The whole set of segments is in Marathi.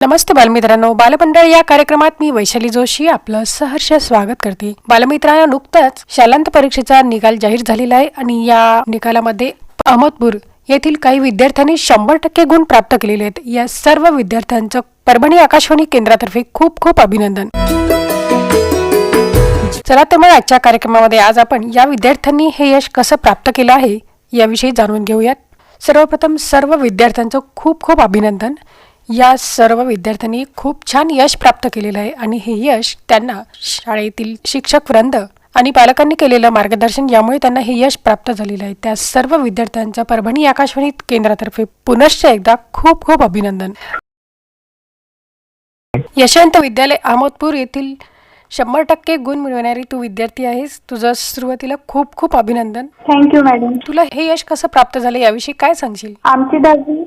नमस्ते बालमित्रांनो. बालमंडळ या कार्यक्रमात मी वैशाली जोशी आपलं सहर्ष स्वागत करते. बालमित्रांनो नुकताच शालांत परीक्षेचा निकाल जाहीर झालेला आहे आणि या निकालामध्ये अहमदपूर येथील काही विद्यार्थ्यांनी शंभर टक्के गुण प्राप्त केलेले आहेत. या सर्व विद्यार्थ्यांचं परभणी आकाशवाणी केंद्रातर्फे खूप खूप अभिनंदन. चला तर मग आजच्या कार्यक्रमामध्ये आज आपण या विद्यार्थ्यांनी हे यश कसं प्राप्त केलं आहे याविषयी जाणून घेऊयात. सर्वप्रथम सर्व विद्यार्थ्यांचं खूप खूप अभिनंदन. या सर्व विद्यार्थ्यांनी खूप छान यश प्राप्त केलेलं आहे आणि हे यश त्यांना शाळेतील शिक्षक वृंद आणि पालकांनी केलेलं मार्गदर्शन यामुळे त्यांना हे यश प्राप्त झालेलं आहे. त्या सर्व विद्यार्थ्यांचं परभणी आकाशवाणी केंद्रातर्फे पुनश्च एकदा खूप खूप अभिनंदन. यशवंत विद्यालय अहमदपूर येथील शंभर टक्के गुण मिळवणारी तू विद्यार्थी आहेस. तुझं सुरुवातीला खूप खूप अभिनंदन. थँक्यू मॅडम तुला हे यश कसं प्राप्त झालं याविषयी काय सांगशील? आमची दहावी?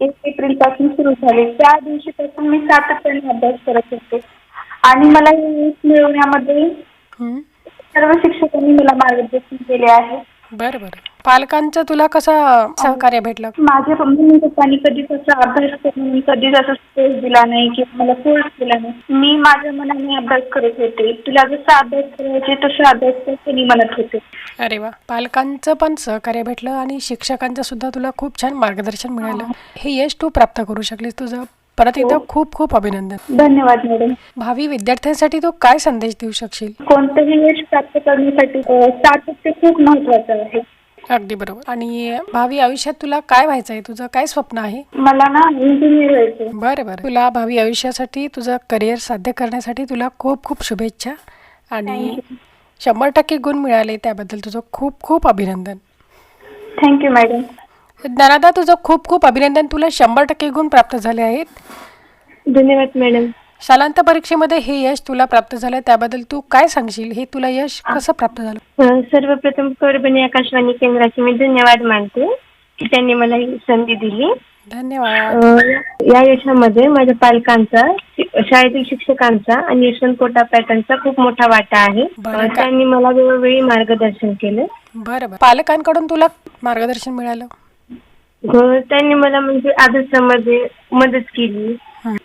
एक एप्रिलपासून सुरू झाली. त्या दिवशीपासून मी सातत्याने अभ्यास करत होते. आणि मला यश मिळवण्यामध्ये हं? सर्व शिक्षकांनी मला मार्गदर्शन केले आहे. बरं बरं. पालकांचं तुला कसं सहकार्य भेटलं? माझ्या मम्मी पप्पांनी कधीच असा अभ्यास करून कधीच असं स्ट्रेस दिला नाही किंवा मला फोर्स केला नाही. मी माझ्या मनाने अभ्यास करत होते. तुला जसा अभ्यास करायचे तसा अभ्यास कर त्यांनी म्हणत होते. अरे वा. पालकांचं पण सहकार्य भेटलं आणि शिक्षकांचं सुद्धा तुला खूप छान मार्गदर्शन मिळालं. हे. यश तू प्राप्त करू शकलीस. तुझं परत एकदा खूप खूप अभिनंदन. धन्यवाद मॅडम भावी विद्यार्थ्यांसाठी तू काय संदेश देऊ शकशील? कोणतंही यश प्राप्त करण्यासाठी सातत्य खूप महत्वाचं आहे. अगदी बरोबर. आणि भावी आयुष्यात तुला काय व्हायचं आहे? तुझं काय स्वप्न आहे? मला ना इंजिनियर व्हायचं बरं बरं. तुला भावी आयुष्यासाठी तुझं करिअर साध्य करण्यासाठी तुला खूप खूप शुभेच्छा. आणि शंभर टक्के गुण मिळाले त्याबद्दल तुझं खूप खूप अभिनंदन. थँक्यू मॅडम ज्ञानादा तुझं खूप खूप अभिनंदन. तुला शंभर टक्के गुण प्राप्त झाले आहेत. धन्यवाद मॅडम शालांत परीक्षेमध्ये हे यश तुला प्राप्त झालं त्याबद्दल तू काय सांगशील? हे तुला यश कसं प्राप्त झालं? अ, सर्वप्रथम परभणी आकाशवाणी केंद्राचे मी धन्यवाद मानते की त्यांनी मला ही संधी दिली. धन्यवाद. अ, या यशामध्ये माझ्या पालकांचा शि- शाळेतील शिक्षकांचा आणि यशवंत कोटा पॅटर्नचा खूप मोठा वाटा आहे. बरं अ, का? त्यांनी मला वेळोवेळी मार्गदर्शन केलं. बरं बरं. पालकांकडून तुला मार्गदर्शन मिळालं? अ, त्यांनी मला म्हणजे अभ्यासामध्ये मदत केली.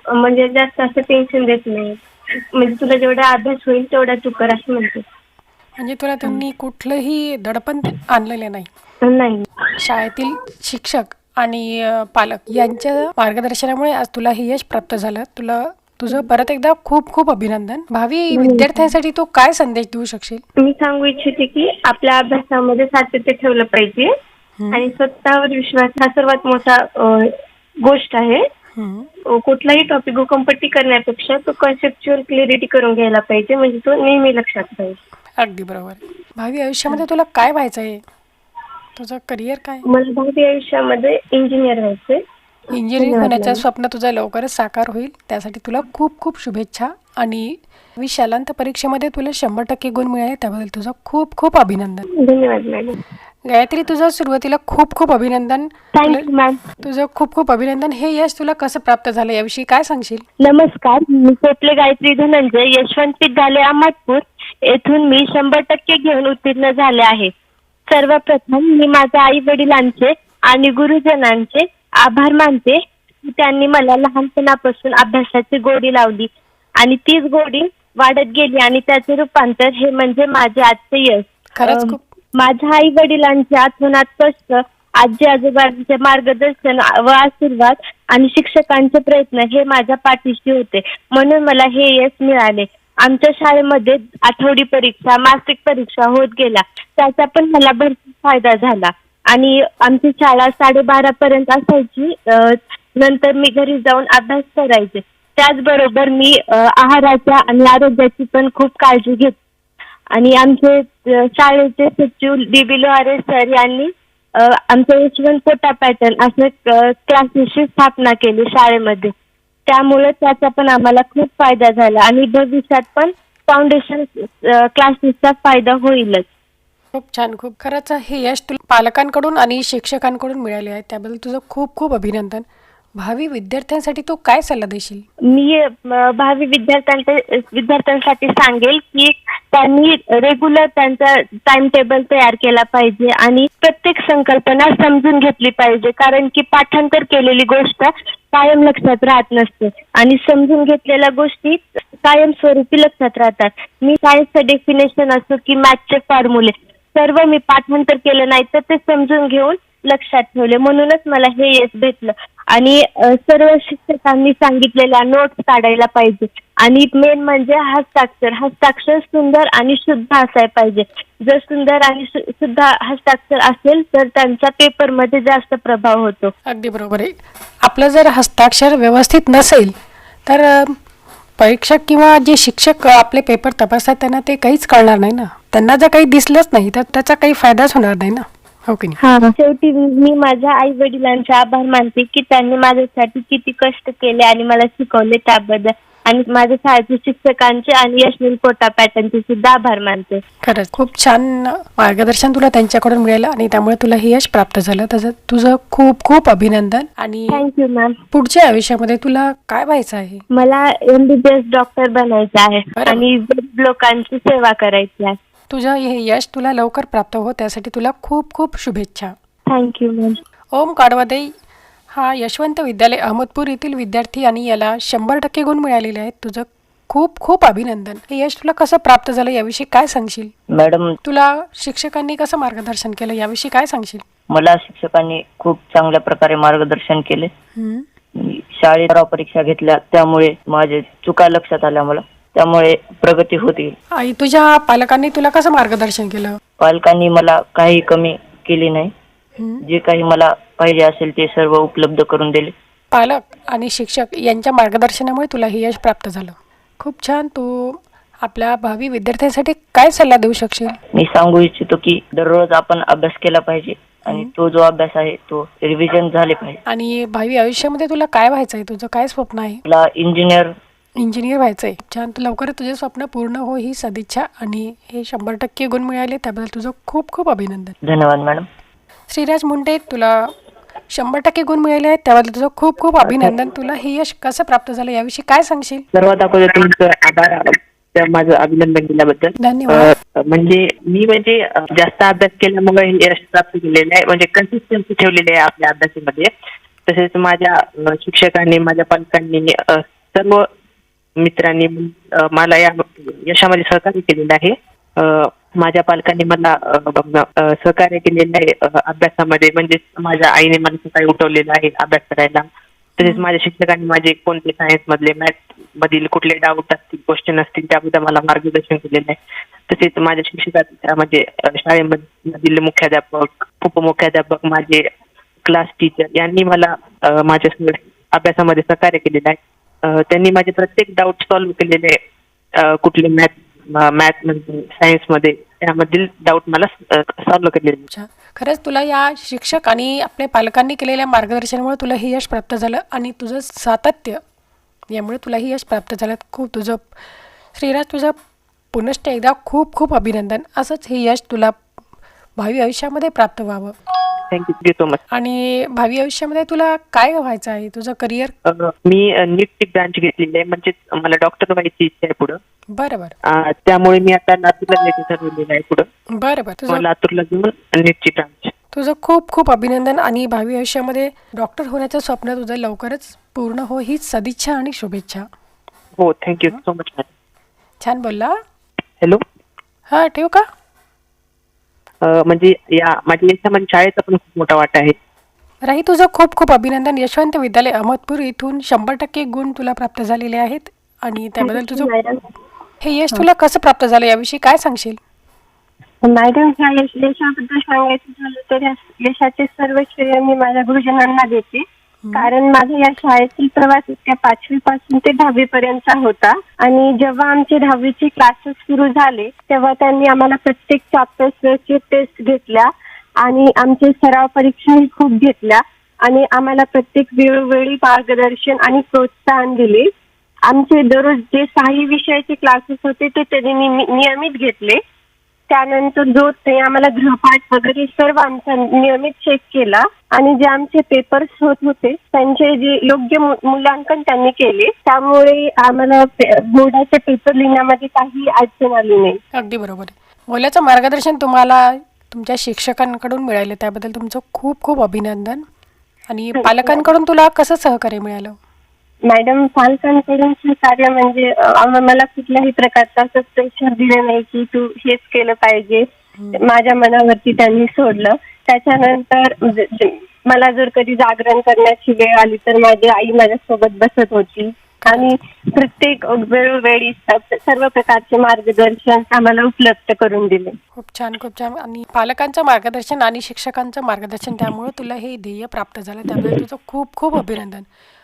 म्हणजे जास्त असं टेन्शन देत नाही. म्हणजे तुला जेवढा अभ्यास होईल तेवढा तू कर असं म्हणते. म्हणजे तुला त्यांनी कुठलंही दडपण आणलेले नाही. नाही. शाळेतील शिक्षक आणि अ, पालक यांच्या मार्गदर्शनामुळे आज तुला हे यश प्राप्त झालं. तुला तुझं परत एकदा खूप खूप अभिनंदन. भावी विद्यार्थ्यांसाठी तू काय संदेश देऊ शकशील? मी सांगू इच्छिते की आपल्या अभ्यासामध्ये सातत्य ठेवलं पाहिजे. आणि स्वतःवर विश्वास हा सर्वात मोठा अ, गोष्ट आहे. कुठलाही टॉपिक गोकंपट्टी करण्यापेक्षा तो कन्सेप्च्युअल क्लिअरिटी करून घ्यायला पाहिजे म्हणजे तो नेहमी लक्षात पाहिजे अगदी बरोबर. भावी आयुष्यामध्ये तुला काय व्हायचं आहे तुझं करिअर काय? मला भावी आयुष्यामध्ये इंजिनियर व्हायचंय. इंजिनिअरिंग होण्याचं स्वप्न तुझं लवकरच साकार होईल. त्यासाठी तुला खूप खूप शुभेच्छा आणि विशालांत परीक्षेमध्ये तुला शंभर टक्के गुण मिळाले त्याबद्दल तुझं खूप खूप अभिनंदन. धन्यवाद मॅडम. गायत्री तुझं सुरुवातीला खूप खूप अभिनंदन. थँक्यू मॅम तुझं खूप खूप अभिनंदन. हे यश तुला कसं प्राप्त झालं याविषयी काय सांगशील? नमस्कार मी कोपले गायत्री धनंजय यशवंत विद्यालय अहमदपूर. येथून मी शंभर टक्के घेऊन उत्तीर्ण झाले आहे. सर्वप्रथम मी माझ्या आई वडिलांचे आणि गुरुजनांचे आभार मानते. त्यांनी मला लहानपणापासून अभ्यासाची गोडी लावली आणि तीच गोडी वाढत गेली आणि त्याचे रूपांतर हे म्हणजे माझे आजचे यश. खरंच खूप माझ्या आई वडिलांच्या आठवणात कष्ट आजी आजोबांचे मार्गदर्शन व आशीर्वाद आणि शिक्षकांचे प्रयत्न हे माझ्या पाठीशी होते. म्हणून मला हे यश मिळाले. आमच्या शाळेमध्ये आठवडी परीक्षा मासिक परीक्षा होत गेल्या. त्याचा पण मला भरपूर फायदा झाला. आणि आमची शाळा साडेबारा पर्यंत असायची. नंतर मी घरी जाऊन अभ्यास करायचे. त्याचबरोबर मी आहाराच्या आणि आरोग्याची पण खूप काळजी घेत आणि आमचे अ, शाळेचे सचिव डी बी लोहारे सर यांनी अ, आमच्या यशवंत कोटा पॅटर्न असं क्लासेसची स्थापना केली शाळेमध्ये. त्यामुळे त्याचा पण आम्हाला खूप फायदा झाला आणि भविष्यात पण फाउंडेशन क्लासेसचा फायदा होईलच. खूप छान. खूप खरंच हे यश तुला पालकांकडून आणि शिक्षकांकडून मिळाले आहे. त्याबद्दल तुझं खूप खूप अभिनंदन. भावी विद्यार्थ्यांसाठी तो काय सल्ला देशील? मी भावी विद्यार्थ्यांच्या विद्यार्थ्यांसाठी सांगेल की त्यांनी रेग्युलर त्यांचा टाइम टेबल तयार केला पाहिजे आणि प्रत्येक संकल्पना समजून घेतली पाहिजे. कारण की पाठांतर केलेली गोष्ट कायम लक्षात राहत नसते आणि समजून घेतलेल्या गोष्टी कायम स्वरूपी लक्षात राहतात. मी सायन्सचं डेफिनेशन असो की मॅथचे फॉर्म्युले सर्व मी पाठांतर केलं नाही तर ते समजून घेऊन लक्षात ठेवले. म्हणूनच मला हे यश भेटलं. आणि सर्व शिक्षकांनी सांगितलेल्या नोट्स काढायला पाहिजे. आणि मेन म्हणजे हस्ताक्षर हस्ताक्षर सुंदर आणि शुद्ध असायला पाहिजे. जर सुंदर आणि शुद्ध हस्ताक्षर असेल तर त्यांचा पेपरमध्ये जास्त प्रभाव होतो. अगदी बरोबर आहे. आपलं जर हस्ताक्षर व्यवस्थित नसेल तर परीक्षक किंवा जे शिक्षक आपले पेपर तपासतात त्यांना ते काहीच कळणार नाही ना. त्यांना जर काही दिसलंच नाही तर त्याचा काही फायदाच होणार नाही ना. हो हा. शेवटी मी माझ्या आई वडिलांचे आभार मानते की त्यांनी माझ्यासाठी किती कष्ट केले आणि मला शिकवले त्याबद्दल. आणि माझ्या शाळेच्या शिक्षकांचे आणि यशनील कोटा पॅटर्नचे सुद्धा आभार मानते. खरंच. खूप छान मार्गदर्शन तुला त्यांच्याकडून मिळालं आणि त्यामुळे तुला हे यश प्राप्त झालं. त्याचं तुझं खूप खूप अभिनंदन आणि थँक्यू मॅम पुढच्या आयुष्यामध्ये तुला काय व्हायचं आहे? मला एमबीबीएस डॉक्टर बनायचं आहे बरं. आणि गरीब लोकांची सेवा करायची आहे. तुझं हे यश तुला लवकर प्राप्त हो त्यासाठी तुला खूप खूप शुभेच्छा. थँक्यू मॅम ओम काडवादे हा यशवंत विद्यालय अहमदपूर येथील विद्यार्थी आणि याला शंभर टक्के गुण मिळालेले आहेत. तुझं खूप खूप अभिनंदन. हे यश तुला कसं प्राप्त झालं याविषयी काय सांगशील? मॅडम तुला शिक्षकांनी कसं मार्गदर्शन केलं याविषयी काय सांगशील? मला शिक्षकांनी खूप चांगल्या प्रकारे मार्गदर्शन केले. हम्म. मी शाळेत सराव परीक्षा घेतल्या त्यामुळे माझे चुका लक्षात आल्या मला. त्यामुळे प्रगती होती. आई तुझ्या पालकांनी तुला कसं मार्गदर्शन केलं? पालकांनी मला काही कमी केली नाही. जे काही मला पाहिजे असेल ते सर्व उपलब्ध करून दिले. पालक आणि शिक्षक यांच्या मार्गदर्शनामुळे तुला हे यश प्राप्त झालं. खूप छान. तू आपल्या भावी विद्यार्थ्यांसाठी काय सल्ला देऊ शकशील? मी सांगू इच्छितो की दररोज आपण अभ्यास केला पाहिजे आणि तो जो अभ्यास आहे तो रिव्हिजन झाले पाहिजे. आणि भावी आयुष्यामध्ये तुला काय व्हायचं आहे तुझं काय स्वप्न आहे? मला इंजिनियर इंजिनियर व्हायचं आहे छान तू लवकरच तुझे स्वप्न पूर्ण हो ही सदिच्छा आणि हे शंभर टक्के गुण मिळाले. त्याबद्दल तुझं खूप खूप अभिनंदन. धन्यवाद मॅडम. श्रीराज मुंडे तुला शंभर टक्के गुण मिळाले आहेत. त्याबद्दल तुझं खूप खूप अभिनंदन. तुला हे यश कसं प्राप्त झालं याविषयी काय सांगशील? सर्वात अगोदर तुमचं आभार त्या माझं अभिनंदन केल्याबद्दल. धन्यवाद. अ, म्हणजे मी म्हणजे अ, जास्त अभ्यास केल्यामुळे हे यश प्राप्त केलेलं आहे. म्हणजे कन्सिस्टन्सी ठेवलेली आहे आपल्या अभ्यासामध्ये. तसेच माझ्या अ, शिक्षकांनी माझ्या पालकांनी अ, सर्व मित्रांनी मला या यशामध्ये सहकार्य केलेलं आहे. माझ्या पालकांनी मला सहकार्य केलेलं आहे अभ्यासामध्ये. म्हणजे माझ्या आईने मला सकाळी उठवलेलं आहे अभ्यास करायला. तसेच माझ्या शिक्षकांनी माझे कोणते सायन्स मधले मॅथ मधील कुठले डाऊट असतील क्वेश्चन असतील त्याबद्दल मला मार्गदर्शन केलेलं आहे. तसेच माझ्या शिक्षका म्हणजे शाळेमधील मुख्याध्यापक उपमुख्याध्यापक माझे क्लास टीचर यांनी मला माझ्या अभ्यासामध्ये सहकार्य केलेलं आहे. त्यांनी माझे प्रत्येक डाऊट सॉल्व्ह केलेले कुठले मॅथ मॅथमध्ये सायन्समध्ये त्यामधील डाऊट मला सॉल्व्ह केलेले. खरंच तुला या शिक्षक आणि आपल्या पालकांनी केलेल्या मार्गदर्शनामुळे तुला हे यश प्राप्त झालं आणि तुझं सातत्य यामुळे तुला हे यश प्राप्त झालं. खूप तुझं श्रीराज तुझं पुनश्च एकदा खूप खूप अभिनंदन. असंच हे यश तुला भावी आयुष्यामध्ये प्राप्त व्हावं. थँक्यू सो मच आणि भावी आयुष्यामध्ये तुला काय व्हायचं आहे? तुझं करिअर? मी नीटची ब्रांच घेतलेली आहे. म्हणजे मला डॉक्टर व्हायची इच्छा आहे पुढं. बरं बरं त्यामुळे मी आता लातूरला ठरवलेलं आहे पुढं. बरं बरं तुझं लातूरला जाऊन नीटची ब्रांच तुझं खूप खूप अभिनंदन आणि भावी आयुष्यामध्ये डॉक्टर होण्याचं स्वप्न तुझं लवकरच पूर्ण हो. हीच सदिच्छा आणि शुभेच्छा. हो थँक्यू सो मच छान बोलला. हॅलो हां ठेवू का? म्हणजे या माझ्या याच्यामध्ये शाळेचा पण खूप मोठा वाटा आहे. राही तुझं खूप खूप अभिनंदन. यशवंत विद्यालय अहमदपूर इथून शंभर टक्के गुण तुला प्राप्त झालेले आहेत आणि त्याबद्दल तुझं हे यश तुला कसं प्राप्त झालं? याविषयी काय सांगशील? मॅडम ह्या यश यशाबद्दल सांगायचं झालं तर यशाचे सर्व श्रेय मी माझ्या गुरुजनांना देते. कारण माझा या शाळेतील प्रवास इतक्या पाचवी पासून ते दहावी पर्यंतचा होता. आणि जेव्हा आमचे दहावीचे क्लासेस सुरू झाले तेव्हा त्यांनी आम्हाला प्रत्येक चॅप्टर्सची टेस्ट घेतल्या आणि आमचे सराव परीक्षाही खूप घेतल्या. आणि आम्हाला प्रत्येक वेळोवेळी मार्गदर्शन आणि प्रोत्साहन दिले. आमचे दररोज जे सहाही विषयाचे क्लासेस होते ते त्यांनी नियमित घेतले. त्यानंतर जो ते आम्हाला गृहपाठ वगैरे सर्व आमचा नियमित चेक केला आणि जे आमचे पेपर्स होत होते त्यांचे जे योग्य मूल्यांकन त्यांनी केले. त्यामुळे आम्हाला बोर्डाचे पेपर लिहिण्यामध्ये काही अडचण आली नाही. अगदी बरोबर मुलाचं मार्गदर्शन तुम्हाला तुमच्या शिक्षकांकडून मिळालं त्याबद्दल तुमचं खूप खूप अभिनंदन. आणि पालकांकडून तुला कसं सहकार्य मिळालं? मॅडम पालकांकडून कार्य म्हणजे मला कुठल्याही प्रकारचं असं प्रेशर दिलं नाही की तू हेच केलं पाहिजे. माझ्या मनावरती त्यांनी सोडलं. त्याच्यानंतर मला जर कधी जागरण करण्याची वेळ आली तर माझी आई माझ्यासोबत बसत होती. आणि प्रत्येक वेळोवेळी सर्व प्रकारचे मार्गदर्शन आम्हाला उपलब्ध करून दिले. खूप छान खूप छान. आणि पालकांचं मार्गदर्शन आणि शिक्षकांचं मार्गदर्शन त्यामुळे तुला हे ध्येय प्राप्त झालं. त्याबद्दल तुझं खूप खूप अभिनंदन.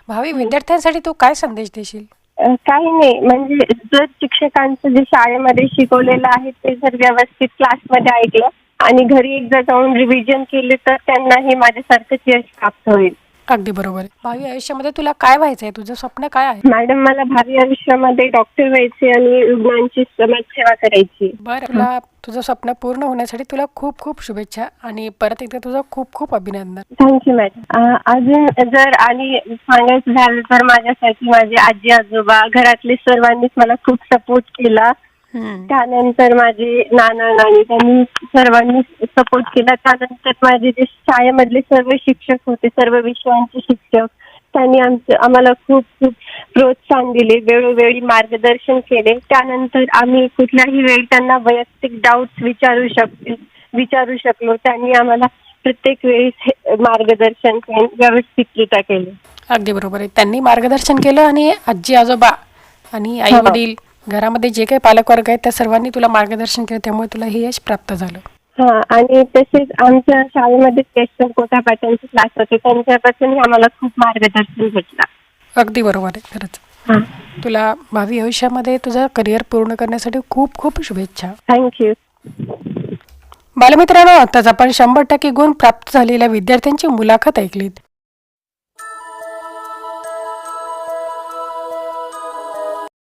भावी विद्यार्थ्यांसाठी तू काय संदेश देशील? काही नाही. म्हणजे जर शिक्षकांचं जे शाळेमध्ये शिकवलेलं आहे ते जर व्यवस्थित क्लासमध्ये ऐकलं आणि घरी एकदा जाऊन रिव्हिजन केले तर त्यांनाही माझ्यासारखंच यश प्राप्त होईल. अगदी बरोबर भावी आयुष्यामध्ये तुला काय व्हायचं आहे? तुझं स्वप्न काय आहे? मॅडम मला भावी आयुष्यामध्ये डॉक्टर व्हायचे आणि रुग्णांची समाजसेवा करायची. बरं. तुला तुझं स्वप्न पूर्ण होण्यासाठी तुला खूप खूप शुभेच्छा आणि परत एकदा तुझं खूप खूप अभिनंदन. थँक्यू मॅडम अजून जर आणि सांगायचं झालं तर माझ्यासाठी माझे आजी आजोबा घरातले सर्वांनीच मला खूप सपोर्ट केला. त्यानंतर माझे नाना नानी त्यांनी सर्वांनी सपोर्ट केला. त्यानंतर माझे जे शाळेमधले सर्व शिक्षक होते सर्व विषयांचे शिक्षक त्यांनी आमचं आम्हाला खूप खूप प्रोत्साहन दिले वेळोवेळी मार्गदर्शन केले. त्यानंतर आम्ही कुठल्याही वेळी त्यांना वैयक्तिक डाऊट्स विचारू शक विचारू शकलो. त्यांनी आम्हाला प्रत्येक वेळेस हे मार्गदर्शन व्यवस्थितरित्या केले. अगदी बरोबर आहे. त्यांनी मार्गदर्शन केलं आणि आजी आजोबा आणि आई वडील घरामध्ये जे काही पालकवर्ग आहेत त्या सर्वांनी तुला मार्गदर्शन केलं त्यामुळे तुला हे यश प्राप्त झालं. हा आणि तसेच आमच्या शाळेमध्ये कोटा पॅटर्नचे क्लास होते. त्यांच्यापासूनही आम्हाला खूप मार्गदर्शन भेटला. अगदी बरोबर आहे खरंच. तुला भावी आयुष्यामध्ये तुझं करिअर पूर्ण करण्यासाठी खूप खूप शुभेच्छा. थँक्यू बालमित्रांनो आताच आपण शंभर टक्के गुण प्राप्त झालेल्या विद्यार्थ्यांची मुलाखत ऐकलीत.